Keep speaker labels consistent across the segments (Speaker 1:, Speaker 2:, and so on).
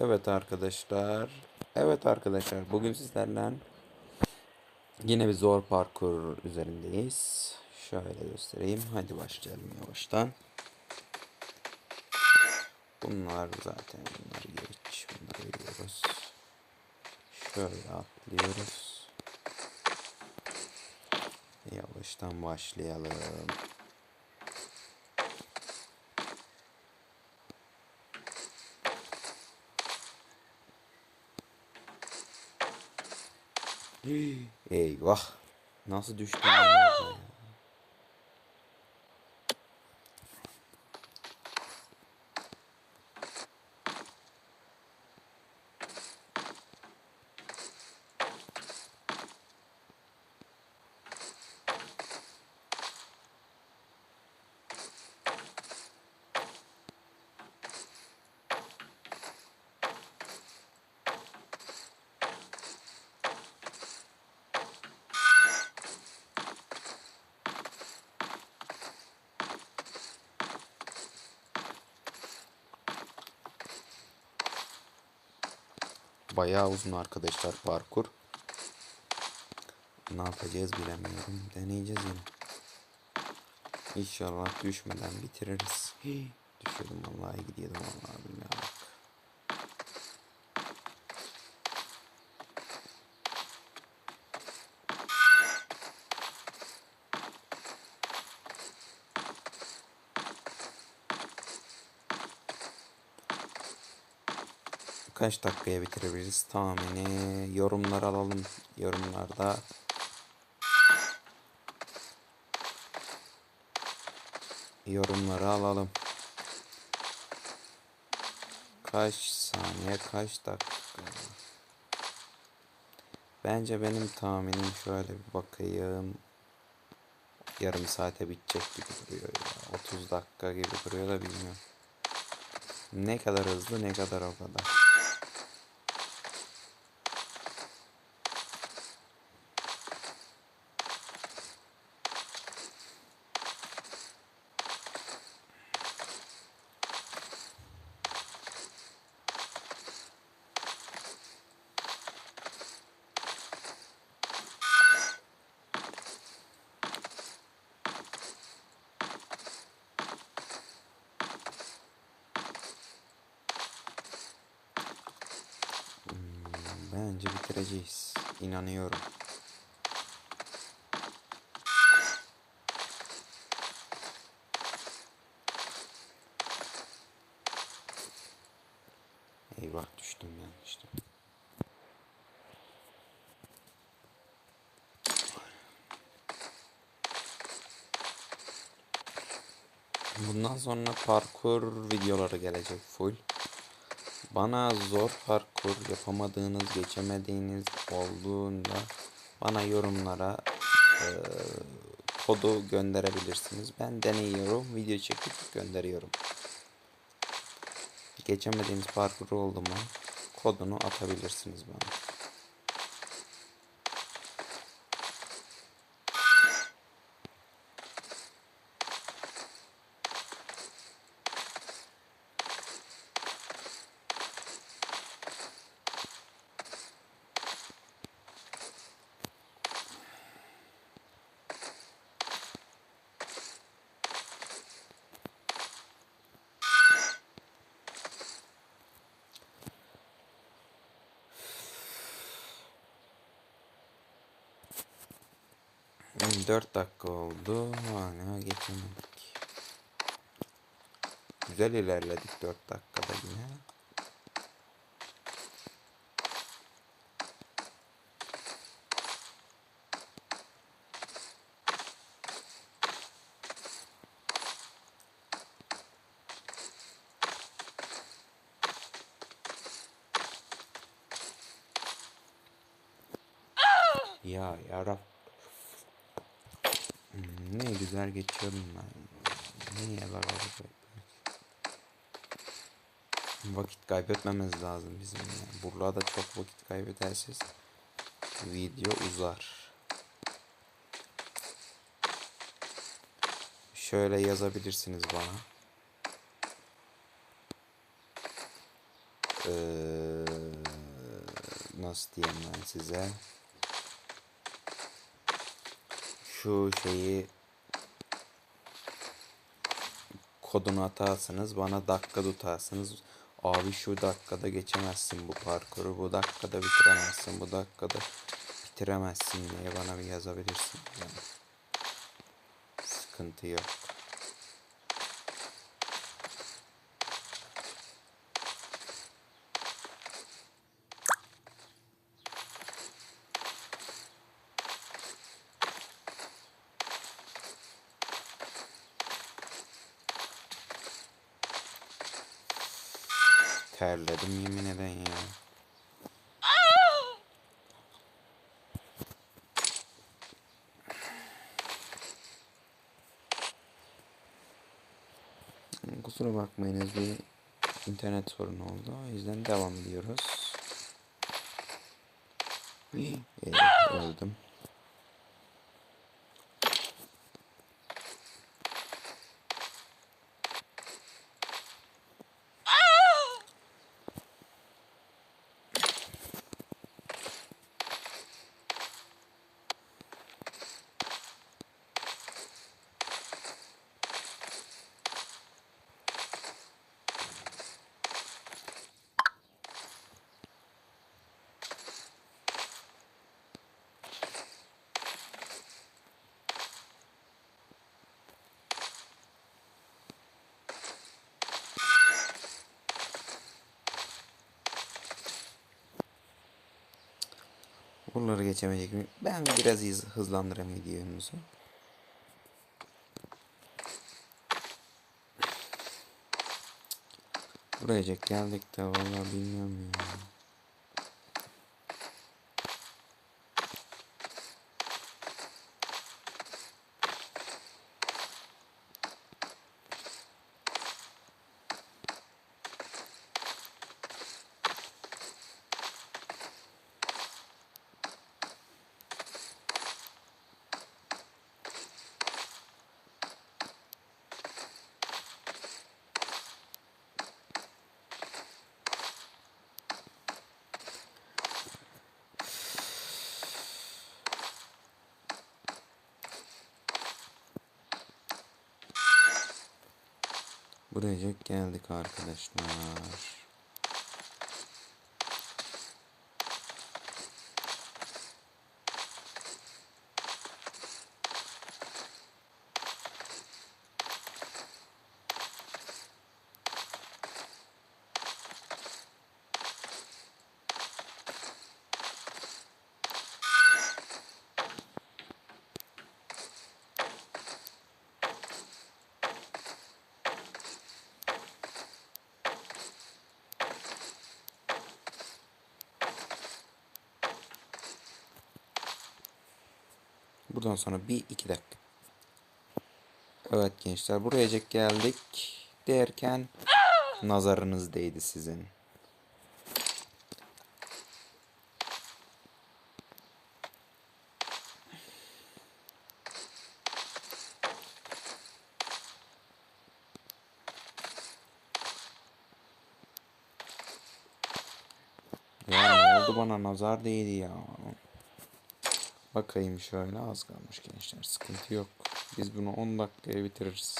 Speaker 1: Evet arkadaşlar. Evet arkadaşlar. Bugün sizlerle yine bir zor parkur üzerindeyiz. Şöyle göstereyim. Hadi başlayalım yavaştan. Bunlar zaten bunları geç. Bunları biliyoruz. Şöyle atlıyoruz. Yavaştan başlayalım. Eyvah. Nasıl düştüm ben orada Bayağı uzun arkadaşlar parkur. Ne yapacağız bilemiyorum. Deneyeceğiz yine. İnşallah düşmeden bitiririz. Düşüyordum vallahi gidiyordum vallahi bilmiyorum. Kaç dakikaya bitirebiliriz tahmini? Yorumlar alalım. Yorumlarda yorumları alalım. Kaç saniye, kaç dakika? Bence benim tahminim şöyle bir bakayım. Yarım saate bitecek gibi duruyor ya. 30 dakika gibi duruyor da bilmiyorum. Ne kadar hızlı ne kadar o kadar. Bence bitireceğiz. İnanıyorum. Eyvah düştüm yanlıştım. Bundan sonra parkur videoları gelecek full. Bana zor parkur yapamadığınız, geçemediğiniz olduğunda bana yorumlara e, kodu gönderebilirsiniz. Ben deneyiyorum, video çekip gönderiyorum. Geçemediğiniz parkur oldu mu kodunu atabilirsiniz bana. Hmm, 4 dakika oldu. Hala geçemedik. Güzel ilerledik 4 dakikada yine. Ya yarab. Ne güzel geçiyordum ben. Niye beraber Vakit kaybetmemiz lazım bizim ya. Burada çok vakit kaybederseniz video uzar. Şöyle yazabilirsiniz bana. eee, nasıl diyeyim ben size şu şeyi kodunu atarsınız bana dakika tutarsınız abi şu dakikada geçemezsin bu parkuru bu dakikada bitiremezsin bu dakikada bitiremezsin diye bana bir yazabilirsin yani. sıkıntı yok terledim yemin eden ya Kusura bakmayınız bir internet sorunu oldu. O yüzden devam ediyoruz. Ee, öldüm. Buraları geçemeyecek mi? Ben biraz hız, hızlandırayım videomuzu. Buraya geldik de vallahi bilmiyorum ya. Buraya geldik arkadaşlar. Buradan sonra bir iki dakika. Evet gençler buraya geldik derken nazarınız değdi sizin. Ya ne oldu bana nazar değdi ya. Bakayım şöyle az kalmış gençler. Sıkıntı yok. Biz bunu 10 dakikaya bitiririz.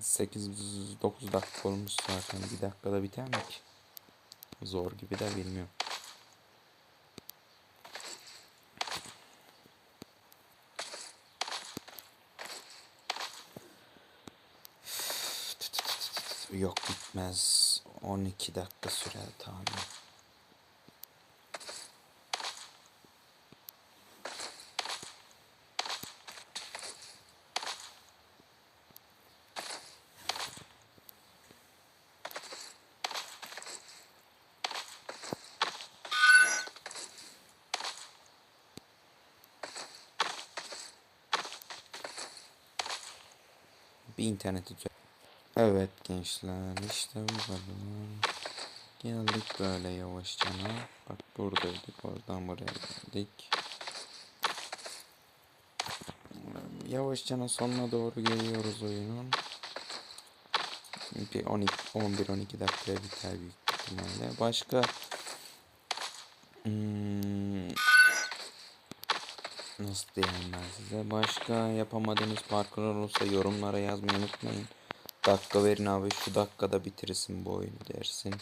Speaker 1: 8-9 dakika olmuş zaten. Bir dakikada biter mi ki? Zor gibi de bilmiyorum. Yok bitmez. 12 dakika sürer tahmin. Bir interneti düzel- Evet gençler işte bu kadar. Geldik böyle yavaşça. Bak buradaydık oradan buraya geldik. Yavaşça sonuna doğru geliyoruz oyunun. Bir 12 11 12 dakikaya biter büyük ihtimal. ihtimalle. Başka Hmm, nasıl diyeyim ben size? Başka yapamadığınız parkurlar olursa yorumlara yazmayı unutmayın. Dakika verin abi şu dakikada bitirsin bu oyunu dersin.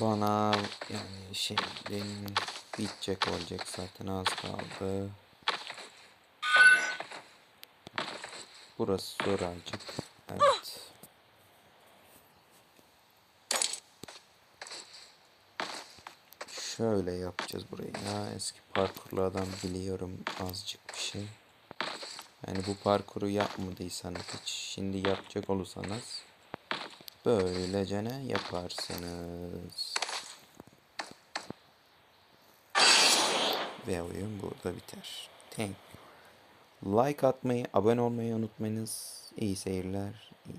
Speaker 1: Bana yani şey benim bitecek olacak zaten az kaldı. Burası zor azıcık. Evet. Şöyle yapacağız burayı ya. Eski parkurlardan biliyorum azıcık bir şey. Yani bu parkuru yapmadıysanız hiç şimdi yapacak olursanız böylecene yaparsınız. Ve oyun burada biter. Thank you. Like atmayı, abone olmayı unutmayınız. İyi seyirler. iyi